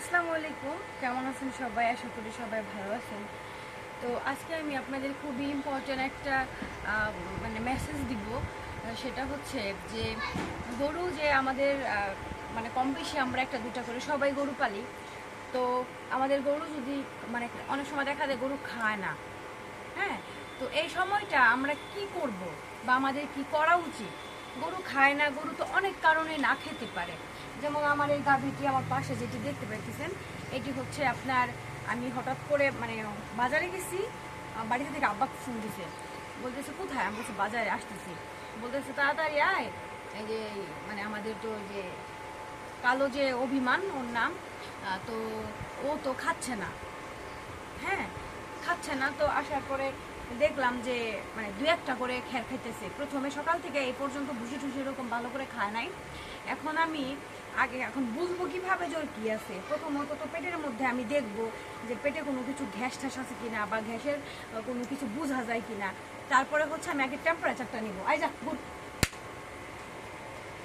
আসসালামু আলাইকুম। কেমন আছেন সবাই? আশা করি সবাই ভালো আছেন। তো আজকে আমি আপনাদের খুবই ইম্পর্টেন্ট একটা মানে মেসেজ দিব। সেটা হচ্ছে যে, গরু যে আমাদের মানে কম বেশি আমরা একটা দুটা করে সবাই গরু পালি। তো আমাদের গরু যদি মানে অনেক সময় দেখা যায় গরু খায় না। হ্যাঁ? তো এই সময়টা আমরা কি করব? বা আমাদের কি করা উচিত? গরু খায় না, গরু তো অনেক কারণে না খেতে পারে। যেমন আমার এই গাভীটি আমার পাশে যেটি দেখতে পাইতেছেন, এটি হচ্ছে আপনার, আমি হঠাৎ করে মানে বাজারে গেছি বাড়িতে থেকে আব্বা ফোন দিছে। বলতেছে, কোথায়? আমি বলছি, বাজারে আসতেছি। বলতেছে, তাড়াতাড়ি আয়। এই যে মানে আমাদের তো যে কালো যে অভিমান, ওর নাম তো ও তো খাচ্ছে না। হ্যাঁ খাচ্ছে না, তো আসার পরে দেখলাম যে মানে দু একটা করে খের খাইতেছে। প্রথমে সকাল থেকে এই পর্যন্ত ভুসি টুসি এরকম ভালো করে খায় নাই। এখন আমি আগে, এখন বুঝব কীভাবে ওর কি আছে। প্রথমত তো পেটের মধ্যে আমি দেখব যে পেটে কোনো কিছু ঘ্যাস ট্যাস আছে কিনা বা ঘ্যাসের কোনো কিছু বোঝা যায় কিনা। তারপরে হচ্ছে আমি আগে টেম্পারেচারটা নিব। আই যা গুড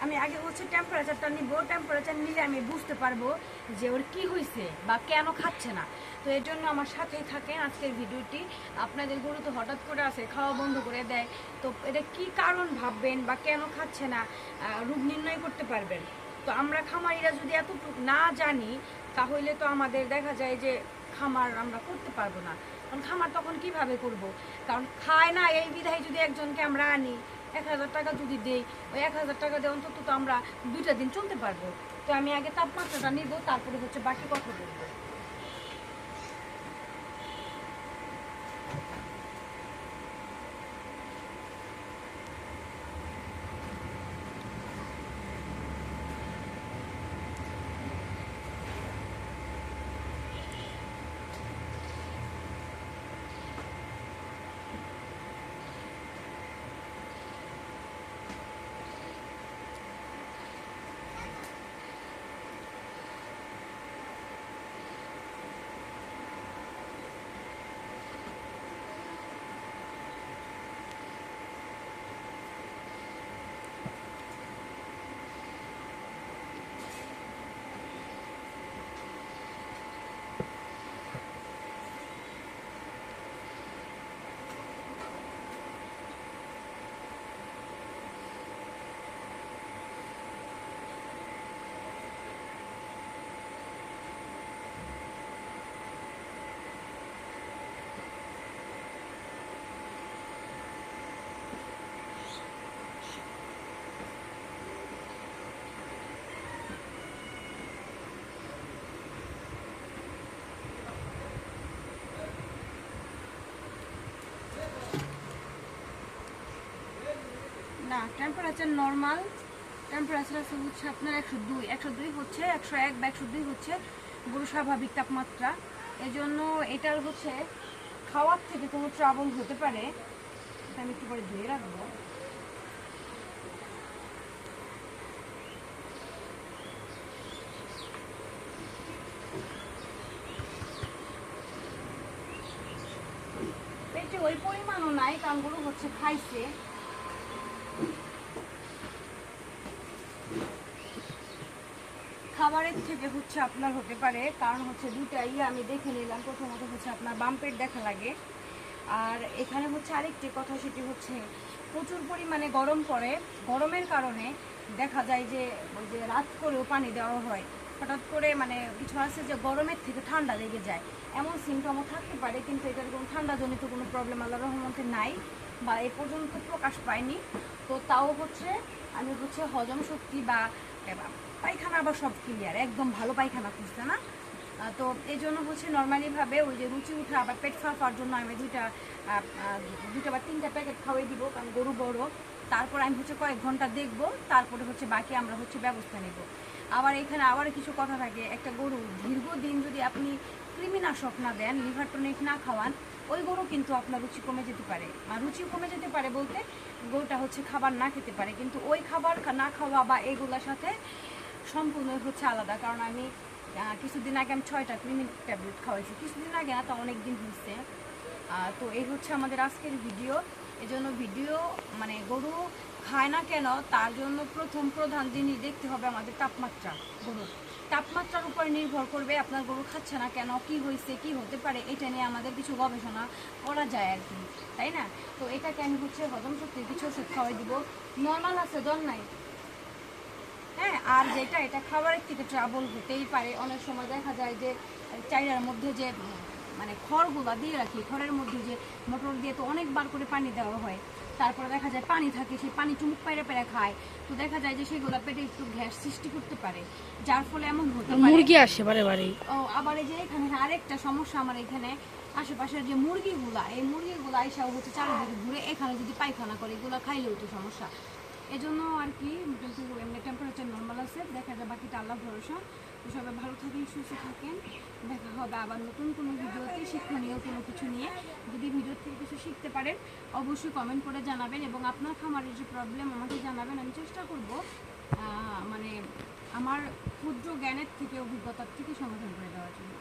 আমি আগে হচ্ছে টেম্পারেচারটা নিব। টেম্পারেচার নিলে আমি বুঝতে পারব যে ওর কি হয়েছে বা কেন খাচ্ছে না। তো এর জন্য আমার সাথেই থাকেন আজকের ভিডিওটি। আপনাদের গরু তো হঠাৎ করে আসে, খাওয়া বন্ধ করে দেয়। তো এটা কি কারণ ভাববেন বা কেন খাচ্ছে না রোগ নির্ণয় করতে পারবেন? তো আমরা খামারিরা যদি এতটুকু না জানি, তাহলে তো আমাদের দেখা যায় যে খামার আমরা করতে পারব না। কারণ খামার তখন কীভাবে করব? কারণ খায় না এই বিধায় যদি একজনকে আমরা আনি এক হাজার টাকা যদি দেই, ওই এক হাজার টাকা দিয়ে অন্তত তো আমরা দুইটা দিন চলতে পারব। তো আমি আগে তাপমাত্রাটা নিব, তারপরে হচ্ছে বাকি কথা বলব না টেম্পারেচার নর্মাল টেম্পারেচার আছে হচ্ছে আপনার একশো দুই একশো দুই হচ্ছে, একশো এক বা একশো দুই হচ্ছে গরু স্বাভাবিক তাপমাত্রা। এই জন্য এটার হচ্ছে খাওয়ার থেকে কোনো ট্রাবল হতে পারে। এটা আমি একটু পরে ধুয়ে রাখব। ওই পরিমাণও নাই, কারণ গরু হচ্ছে খাইছে। খাবারের থেকে হচ্ছে আপনার হতে পারে, কারণ হচ্ছে দুটা ইয়ে আমি দেখে নিলাম। প্রথমত হচ্ছে আপনার বাম পেট দেখা লাগে। আর এখানে হচ্ছে আরেকটি কথা, সেটি হচ্ছে প্রচুর পরিমাণে গরম পড়ে। গরমের কারণে দেখা যায় যে ওই যে রাত করেও পানি দেওয়া হয়। হঠাৎ করে মানে কিছু আছে যে গরমের থেকে ঠান্ডা লেগে যায়। এমন সিমটমও থাকতে পারে, কিন্তু এটার কোনো ঠান্ডাজনিত কোনো প্রবলেম আল্লাহ রহমতে নাই বা এ পর্যন্ত প্রকাশ পায়নি। তো তাও হচ্ছে আমি হচ্ছে হজম শক্তি বা এবার পায়খানা আবার সব ক্লিয়ার একদম ভালো পায়খানা খুঁজছে না? তো এই জন্য হচ্ছে নর্মালিভাবে ওই যে রুচি উঠা আবার পেট ফাঁপার জন্য আমি দুইটা দুইটা বা তিনটা প্যাকেট খাওয়াই দিব, কারণ গরু বড়। তারপর আমি হচ্ছে কয়েক ঘণ্টা দেখব, তারপরে হচ্ছে বাকি আমরা হচ্ছে ব্যবস্থা নেব। আবার এখানে আবার কিছু কথা থাকে, একটা গরু দীর্ঘদিন যদি আপনি কৃমিনাশক না দেন লিভার টনিক না খাওয়ান ওই গরু কিন্তু আপনার রুচি কমে যেতে পারে। আর রুচি কমে যেতে পারে বলতে গরুটা হচ্ছে খাবার না খেতে পারে। কিন্তু ওই খাবার না খাওয়া বা এগুলোর সাথে সম্পূর্ণ হচ্ছে আলাদা। কারণ আমি কিছুদিন আগে আমি ছয়টা ক্রিমিন ট্যাবলেট খাওয়াইছি। কিছুদিন আগে না তো অনেক দিন হয়েছে তো এই হচ্ছে আমাদের আজকের ভিডিও। এজন্য ভিডিও মানে গরু খায় না কেন, তার জন্য প্রথম প্রধান জিনিস দেখতে হবে আমাদের তাপমাত্রা গরুর। তাপমাত্রার উপর নির্ভর করবে আপনার গরু খাচ্ছে না কেন, কি হয়েছে, কি হতে পারে, এটা নিয়ে আমাদের কিছু গবেষণা করা যায় আর কি, তাই না? তো এটাকে আমি হচ্ছে হজম শক্তির কিছু ওষুধ খাওয়াই দিব। নর্মাল আছে, দল নাই। হ্যাঁ আর যেটা, এটা খাবারের থেকে ট্রাবল হতেই পারে। অনেক সময় দেখা যায় যে, চাইরার মধ্যে যে মানে খড়গুলা দিয়ে রাখি, খড়ের মধ্যে যে মোটর দিয়ে তো অনেকবার করে পানি দেওয়া হয়। তারপরে দেখা যায় পানি থাকে সেই পানি চুমুক পাইরে পেরে খায়। তো দেখা যায় যে সেগুলো পেটে একটু গ্যাস সৃষ্টি করতে পারে যার ফলে এমন হতে পারে মুরগি আসে বারে বারে ও আবার এই যে এখানে আরেকটা সমস্যা আমার এখানে। আশেপাশের যে মুরগিগুলা এই মুরগিগুলা এসব হচ্ছে চারিদিকে ঘুরে এখানে যদি পায়খানা করে এগুলো খাইলেও তো সমস্যা। এজন্য আর কি কিন্তু এমনি টেম্পারেচার নর্মাল আছে, দেখা যায় বাকিটা আল্লাহ ভরসা। তো সবাই ভালো থাকেন, সুস্থ থাকেন। দেখা হবে আবার নতুন কোনো ভিডিওতে, শিক্ষণীয় কোনো কিছু নিয়ে। যদি ভিডিও থেকে কিছু শিখতে পারেন, অবশ্যই কমেন্ট করে জানাবেন এবং আপনার খামারের যে প্রবলেম আমাকে জানাবেন। আমি চেষ্টা করব মানে আমার ক্ষুদ্র জ্ঞানের থেকে, অভিজ্ঞতার থেকে সমাধান করে দেওয়ার জন্য।